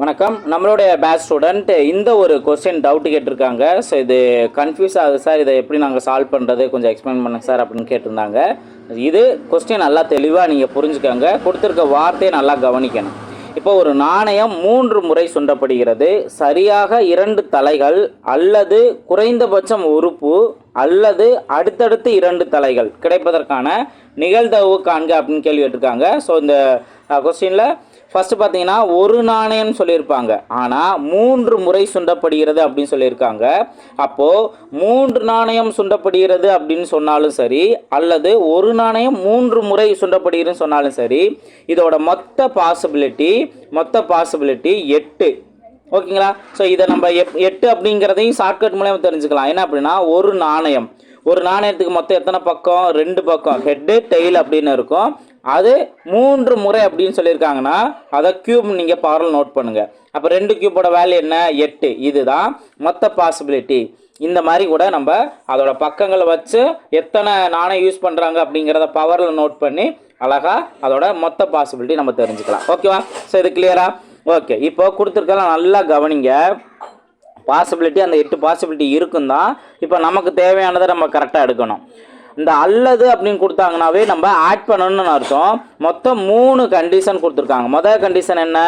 வணக்கம். நம்மளுடைய batch student இந்த ஒரு கொஸ்டின் டவுட் கேட்டிருக்காங்க. ஸோ இது கன்ஃபியூஸ் ஆகுது சார் இதை எப்படி நாங்கள் சால்வ் பண்ணுறது கொஞ்சம் எக்ஸ்பிளைன் பண்ணுங்க சார் அப்படின்னு கேட்டிருந்தாங்க. இது கொஸ்டின் நல்லா தெளிவாக நீங்கள் புரிஞ்சுக்கோங்க. கொடுத்துருக்க வார்த்தையை நல்லா கவனிக்கணும். இப்போ ஒரு நாணயம் மூன்று முறை சுண்டப்படுகிறது. சரியாக இரண்டு தலைகள் அல்லது குறைந்தபட்சம் உறுப்பு அல்லது அடுத்தடுத்து இரண்டு தலைகள் கிடைப்பதற்கான நிகழ்தகவு காண்க அப்படின்னு கேள்வி கேட்டிருக்காங்க. ஸோ இந்த கொஸ்டினில் ஃபஸ்ட்டு பார்த்தீங்கன்னா ஒரு நாணயம் சொல்லியிருப்பாங்க. ஆனால் மூன்று முறை சுண்டப்படுகிறது அப்படின்னு சொல்லியிருக்காங்க. அப்போது மூன்று நாணயம் சுண்டப்படுகிறது அப்படின்னு சொன்னாலும் சரி அல்லது ஒரு நாணயம் மூன்று முறை சுண்டப்படுகிறதுன்னு சொன்னாலும் சரி இதோட மொத்த பாசிபிலிட்டி மொத்த பாசிபிலிட்டி எட்டு. ஓகேங்களா? ஸோ இதை நம்ம எப் எட்டு அப்படிங்கிறதையும் ஷார்ட்கட் மூலயமா தெரிஞ்சுக்கலாம். என்ன அப்படின்னா ஒரு நாணயம். ஒரு நாணயத்துக்கு மொத்தம் எத்தனை பக்கம்? ரெண்டு பக்கம். ஹெட்டு டெய்ல் அப்படின்னு இருக்கும். அது மூன்று முறை அப்படின்னு சொல்லியிருக்காங்கன்னா அதை க்யூப் நீங்கள் பவரில் நோட் பண்ணுங்கள் அப்போ ரெண்டு கியூபோட வேல்யூ என்ன? எட்டு. இதுதான் மொத்த பாசிபிலிட்டி இந்த மாதிரி கூட நம்ம அதோட பக்கங்களை வச்சு எத்தனை நாணயம் யூஸ் பண்ணுறாங்க அப்படிங்கிறத பவரில் நோட் பண்ணி அழகாக அதோட மொத்த பாசிபிலிட்டி நம்ம தெரிஞ்சுக்கலாம். ஓகேவா ஸோ இது கிளியரா ஓகே இப்போ கொடுத்துருக்கலாம் நல்லா கவனிங்க. பாசிபிலிட்டி அந்த எட்டு பாசிபிலிட்டி இருக்குந்தான் இப்போ நமக்கு தேவையானதை நம்ம கரெக்டாக எடுக்கணும். இந்த அல்லது அப்படின்னு கொடுத்தாங்கனாவே நம்ம ஆட் பண்ணணும்னு அர்த்தம். மொத்தம் மூணு கண்டிஷன் கொடுத்துருக்காங்க. முதல் கண்டிஷன் என்ன?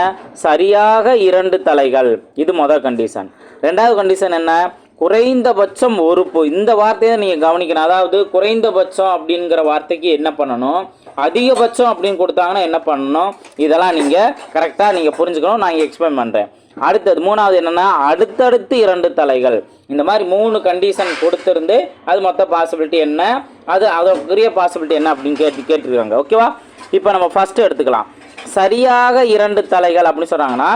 சரியாக இரண்டு தலைகள். இது முதல் கண்டிஷன் ரெண்டாவது கண்டிஷன் என்ன? குறைந்தபட்சம் ஒரு உறுப்பு இந்த வார்த்தையை நீங்கள் கவனிக்கணும். அதாவது குறைந்தபட்சம் அப்படிங்கிற வார்த்தைக்கு என்ன பண்ணணும்? அதிகபட்சம் அப்படின்னு கொடுத்தாங்கன்னா என்ன பண்ணணும்? இதெல்லாம் நீங்கள் கரெக்டாக நீங்கள் புரிஞ்சுக்கணும். நான் எக்ஸ்பிளைன் பண்ணுறேன் அடுத்தது மூணாவது என்னென்னா அடுத்தடுத்து இரண்டு தலைகள். இந்த மாதிரி மூணு கண்டிஷன் கொடுத்துருந்து அது மொத்த பாசிபிலிட்டி என்ன? அது அதற்குரிய பாசிபிலிட்டி என்ன அப்படின்னு கேட்டு கேட்டிருக்காங்க. ஓகேவா இப்போ நம்ம ஃபஸ்ட்டு எடுத்துக்கலாம். சரியாக இரண்டு தலைகள் அப்படின்னு சொல்கிறாங்கன்னா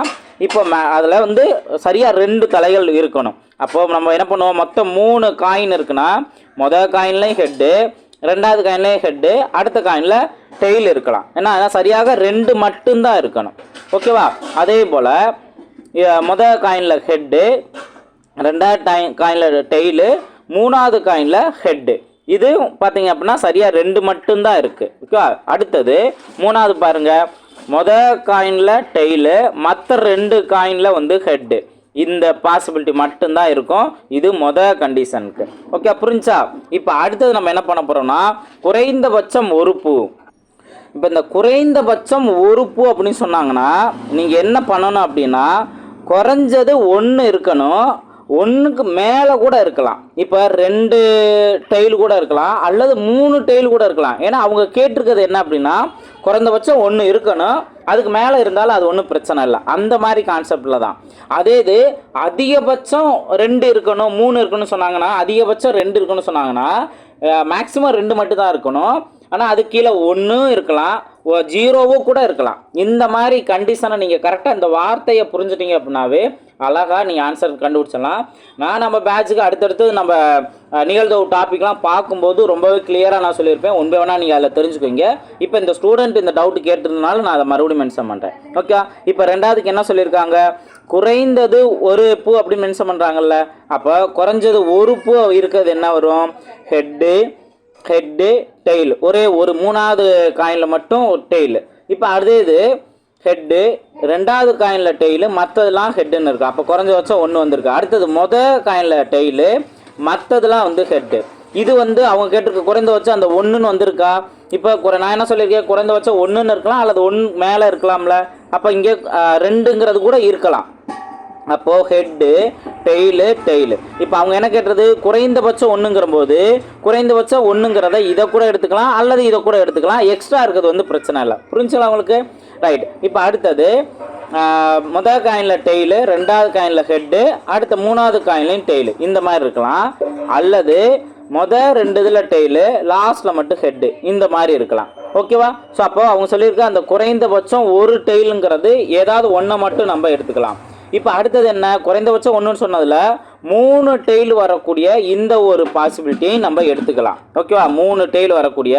இப்போ அதில் வந்து சரியாக ரெண்டு தலைகள் இருக்கணும். அப்போது நம்ம என்ன பண்ணுவோம்? மொத்தம் மூணு காயின் இருக்குன்னா மொதல் காயின்லேயும் ஹெட்டு ரெண்டாவது காயின்லேயும் ஹெட்டு அடுத்த காயினில் டெய்ல் இருக்கலாம். ஏன்னா அதான் சரியாக ரெண்டு மட்டும்தான் இருக்கணும். ஓகேவா அதே போல் மொதல் காயினில் ஹெட்டு ரெண்டாவது டை காயினில் டெய்லு மூணாவது காயினில் ஹெட்டு இது பார்த்தீங்க அப்படின்னா சரியாக ரெண்டு மட்டும்தான் இருக்குது ஓகே அடுத்தது மூணாவது பாருங்கள் மொதல் காயினில் டெய்லு மற்ற ரெண்டு காயினில் வந்து ஹெட்டு இந்த பாசிபிலிட்டி மட்டும்தான் இருக்கும். இது மொத கண்டிஷனுக்கு ஓகே புரிஞ்சா? இப்போ அடுத்தது நம்ம என்ன பண்ண போகிறோம்னா குறைந்தபட்சம் ஒரு பூ. இப்போ இந்த குறைந்தபட்சம் ஒரு பூ அப்படின்னு சொன்னாங்கன்னா நீங்கள் என்ன பண்ணணும் அப்படின்னா குறைஞ்சது ஒன்று இருக்கணும். ஒன்றுக்கு மேலே கூட இருக்கலாம். இப்போ ரெண்டு டெய்ல் கூட இருக்கலாம். அல்லது மூணு டெய்ல் கூட இருக்கலாம். ஏன்னா அவங்க கேட்டிருக்கிறது என்ன அப்படின்னா குறைந்தபட்சம் ஒன்று இருக்கணும். அதுக்கு மேலே இருந்தாலும் அது ஒன்றும் பிரச்சனை இல்லை. அந்த மாதிரி கான்செப்டில் தான். அதே இது அதிகபட்சம் ரெண்டு இருக்கணும் மூணு இருக்கணும்னு சொன்னாங்கன்னா அதிகபட்சம் ரெண்டு இருக்கணும்னு சொன்னாங்கன்னா மேக்ஸிமம் ரெண்டு மட்டும் தான் இருக்கணும். ஆனால் அது கீழே ஒன்றும் இருக்கலாம். ஜீரோவும் கூட இருக்கலாம். இந்த மாதிரி கண்டிஷனை நீங்கள் கரெக்டாக இந்த வார்த்தையை புரிஞ்சுட்டீங்க அப்படின்னாவே அழகாக நீங்கள் ஆன்சர் கண்டுபிடிச்சிடலாம். நான் நம்ம பேட்சுக்கு அடுத்தடுத்து நம்ம நிகழ்தவு டாப்பிக்லாம் பார்க்கும்போது ரொம்பவே கிளியராக நான் சொல்லியிருப்பேன். உண்மை வேணால் நீங்கள் அதில் தெரிஞ்சுக்கோங்க இப்போ இந்த ஸ்டூடெண்ட் இந்த டவுட் கேட்டிருந்தனால நான் அதை மறுபடியும் மென்ஷன் பண்ணுறேன் ஓகே இப்போ ரெண்டாவதுக்கு என்ன சொல்லியிருக்காங்க? குறைந்தது ஒரு பூ அப்படின்னு மென்ஷன் பண்ணுறாங்கல்ல அப்போ குறைஞ்சது ஒரு பூ இருக்கிறது என்ன வரும்? ஹெட்டு ஹெட்டு டெய்ல் ஒரே ஒரு மூணாவது காயினில் மட்டும் டெய்லு இப்போ அடுத்த இது ஹெட்டு ரெண்டாவது காயினில் டெய்லு மற்றதெல்லாம் ஹெட்டுன்னு இருக்குது அப்போ குறைஞ்சபட்சம் ஒன்று வந்திருக்கு. அடுத்தது மொதல் காயினில் டெய்லு மற்றதெல்லாம் வந்து ஹெட்டு. இது வந்து அவங்க கேட்டிருக்க குறைந்தபட்சம் அந்த ஒன்றுன்னு வந்திருக்கா? இப்போ குறை நான் என்ன சொல்லியிருக்கேன்? குறைந்தபட்சம் ஒன்றுன்னு இருக்கலாம் அல்லது ஒன்று மேலே இருக்கலாம்ல. அப்போ இங்கே ரெண்டுங்கிறது கூட இருக்கலாம். அப்போது ஹெட்டு டெய்லு டெய்லு இப்போ அவங்க என்ன கேட்டது? குறைந்தபட்சம் ஒன்றுங்கிற போது குறைந்தபட்சம் ஒன்றுங்கிறத இதை கூட எடுத்துக்கலாம் அல்லது இதை கூட எடுத்துக்கலாம். எக்ஸ்ட்ரா இருக்கிறது வந்து பிரச்சனை இல்லை. புரிஞ்சுங்களா உங்களுக்கு? ரைட் இப்போ அடுத்தது முதல் காயினில் டெய்லு ரெண்டாவது காயினில் ஹெட்டு அடுத்த மூணாவது காயின்லையும் டெய்லு இந்த மாதிரி இருக்கலாம். அல்லது மொதல் ரெண்டு இதில் டெய்லு லாஸ்ட்டில் மட்டும் ஹெட்டு இந்த மாதிரி இருக்கலாம். ஓகேவா ஸோ அப்போது அவங்க சொல்லியிருக்க அந்த குறைந்தபட்சம் ஒரு டெய்லுங்கிறது ஏதாவது ஒன்றை மட்டும் நம்ம எடுத்துக்கலாம். இப்போ அடுத்தது என்ன? குறைந்தபட்சம் ஒன்றுன்னு சொன்னதில் மூணு டெய்ல் வரக்கூடிய இந்த ஒரு பாசிபிலிட்டியை நம்ம எடுத்துக்கலாம். ஓகேவா மூணு டெய்ல் வரக்கூடிய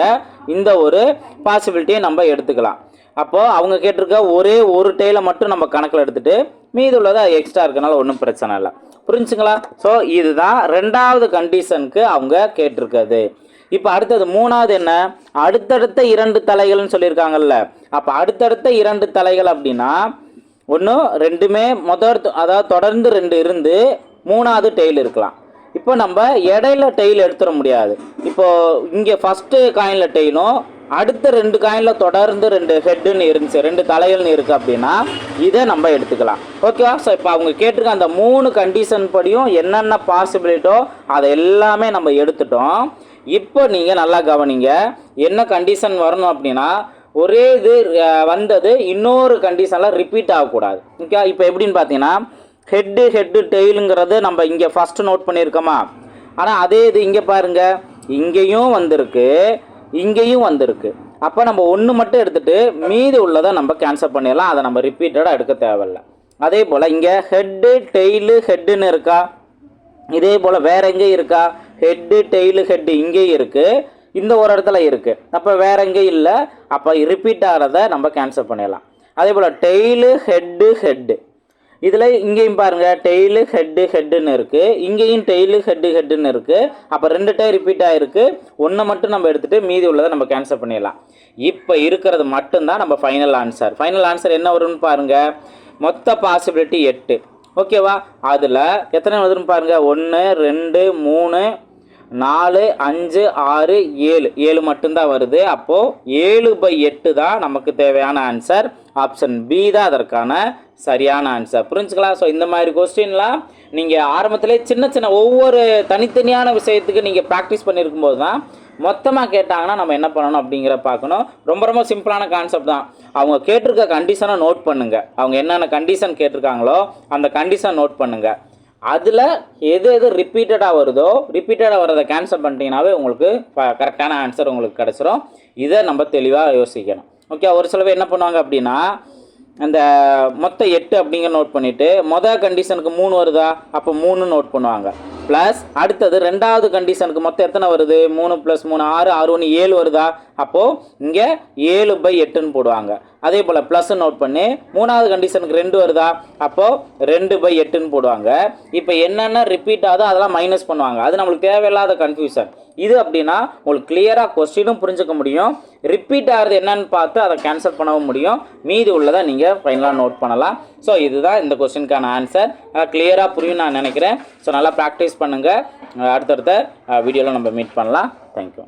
இந்த ஒரு பாசிபிலிட்டியை நம்ம எடுத்துக்கலாம். அப்போது அவங்க கேட்டிருக்க ஒரே ஒரு டெய்லை மட்டும் நம்ம கணக்கில் எடுத்துகிட்டு மீது உள்ளதை எக்ஸ்ட்ரா இருக்கனால ஒன்றும் பிரச்சனை இல்லை. புரிஞ்சுங்களா? ஸோ இதுதான் ரெண்டாவது கண்டிஷனுக்கு அவங்க கேட்டிருக்கிறது. இப்போ அடுத்தது மூணாவது என்ன? அடுத்தடுத்த இரண்டு தலைகள்னு சொல்லியிருக்காங்கல்ல. அப்போ அடுத்தடுத்த இரண்டு தலைகள் அப்படின்னா ஒன்று ரெண்டுமே மொதல் அதாவது தொடர்ந்து ரெண்டு இருந்து மூணாவது டெய்ல் இருக்கலாம். இப்போ நம்ம இடையில டெய்ல் எடுத்துட முடியாது. இப்போது இங்கே ஃபஸ்ட்டு காயினில் டெய்லும் அடுத்த ரெண்டு காயினில் தொடர்ந்து ரெண்டு ஹெட்டுன்னு இருந்துச்சு ரெண்டு தலைகள்னு இருக்குது அப்படின்னா இதை நம்ம எடுத்துக்கலாம். ஓகேவா ஸோ இப்போ அவங்க கேட்டிருக்க அந்த மூணு கண்டிஷன் படியும் என்னென்ன பாசிபிலிட்டோ அதை எல்லாமே நம்ம எடுத்துட்டோம். இப்போ நீங்கள் நல்லா கவனிங்க என்ன கண்டிஷன் வரணும் அப்படின்னா ஒரே இது வந்தது இன்னொரு கண்டிஷனில் ரிப்பீட் ஆகக்கூடாது. ஓகே இப்போ எப்படின்னு பார்த்தீங்கன்னா ஹெட்டு ஹெட்டு டெய்லுங்கிறது நம்ம இங்கே ஃபஸ்ட்டு நோட் பண்ணியிருக்கோமா? ஆனால் அதே இது இங்கே பாருங்கள் இங்கேயும் வந்திருக்கு இங்கேயும் வந்திருக்கு. அப்போ நம்ம ஒன்று மட்டும் எடுத்துட்டு மீதி உள்ளதை நம்ம கேன்சல் பண்ணிடலாம். அதை நம்ம ரிப்பீட்டடாக எடுக்க தேவையில்ல. அதே போல் இங்கே ஹெட்டு டெய்லு ஹெட்டுன்னு இருக்கா? இதே போல் வேற எங்கேயும் இருக்கா? ஹெட்டு டெய்லு ஹெட்டு இங்கேயும் இருக்குது இந்த ஒரு இடத்துல இருக்குது அப்போ வேற எங்கேயும் இல்லை. அப்போ ரிப்பீட் ஆகிறத நம்ம கேன்சல் பண்ணிடலாம். அதே போல் டெய்லு ஹெட்டு ஹெட்டு இதில் இங்கேயும் பாருங்கள் டெய்லு ஹெட்டு ஹெட்டுன்னு இருக்குது இங்கேயும் டெய்லு ஹெட்டு ஹெட்டுன்னு இருக்குது அப்போ ரெண்டு டே ரிப்பீட் ஆகிருக்கு ஒன்றை மட்டும் நம்ம எடுத்துகிட்டு மீதி உள்ளதை நம்ம கேன்சல் பண்ணிடலாம். இப்போ இருக்கிறது மட்டும்தான் நம்ம ஃபைனல் ஆன்சர் ஃபைனல் ஆன்சர் என்ன வரும்னு பாருங்கள் மொத்த பாசிபிலிட்டி எட்டு. ஓகேவா அதில் எத்தனை வருதுன்னு பாருங்கள் ஒன்று ரெண்டு மூணு நாலு அஞ்சு ஆறு ஏழு. ஏழு மட்டும்தான் வருது. அப்போது ஏழு பை எட்டு தான் நமக்கு தேவையான ஆன்சர் ஆப்ஷன் பி தான் அதற்கான சரியான ஆன்சர் புரிஞ்சுக்கலாம்? ஸோ இந்த மாதிரி கொஸ்டின்லாம் நீங்கள் ஆரம்பத்திலே சின்ன சின்ன ஒவ்வொரு தனித்தனியான விஷயத்துக்கு நீங்கள் ப்ராக்டிஸ் பண்ணியிருக்கும் போது தான் மொத்தமாக கேட்டாங்கன்னா நம்ம என்ன பண்ணணும் அப்படிங்கிற பார்க்கணும். ரொம்ப ரொம்ப சிம்பிளான கான்செப்ட் தான். அவங்க கேட்டிருக்க கண்டிஷனை நோட் பண்ணுங்கள் அவங்க என்னென்ன கண்டிஷன் கேட்டிருக்காங்களோ அந்த கண்டிஷன் நோட் பண்ணுங்கள் அதில் எது எது ரிப்பீட்டடாக வருதோ ரிப்பீட்டடாக வரதை கேன்சல் பண்ணிட்டீங்கனாவே உங்களுக்கு கரெக்டான ஆன்சர் உங்களுக்கு கிடச்சிரும். இதை நம்ம தெளிவாக யோசிக்கணும். ஓகே ஒரு சில பேர் என்ன பண்ணுவாங்க அப்படின்னா அந்த மொத்த எட்டு அப்படிங்கிற நோட் பண்ணிவிட்டு மொதல் கண்டிஷனுக்கு மூணு வருதா? அப்போ மூணு நோட் பண்ணுவாங்க. ப்ளஸ் அடுத்தது ரெண்டாவது கண்டிஷனுக்கு மொத்தம் எத்தனை வருது? மூணு ப்ளஸ் மூணு ஆறு ஆறு ஒன்று ஏழு வருதா? அப்போது இங்கே ஏழு பை எட்டுன்னு போடுவாங்க. அதே போல் ப்ளஸ் நோட் பண்ணி மூணாவது கண்டிஷனுக்கு ரெண்டு வருதா? அப்போது ரெண்டு பை எட்டுன்னு போடுவாங்க. இப்போ என்னென்ன ரிப்பீட் ஆகுதோ? அதெல்லாம் மைனஸ் பண்ணுவாங்க. அது நம்மளுக்கு தேவையில்லாத கன்ஃபியூஷன் இது அப்படின்னா உங்களுக்கு கிளியராக கொஸ்டினும் புரிஞ்சுக்க முடியும். ரிப்பீட் ஆகிறது என்னன்னு பார்த்து அதை கேன்சல் பண்ணவும் முடியும். மீதி உள்ளதை நீங்கள் ஃபைனலாக நோட் பண்ணலாம். ஸோ இதுதான் இந்த கொஸ்டினுக்கான ஆன்சர் கிளியராக புரியும் நான் நினைக்கிறேன். ஸோ நல்லா ப்ராக்டிஸ் பண்ணுங்கள் அடுத்தடுத்த வீடியோவில் நம்ம மீட் பண்ணலாம். தேங்க்யூ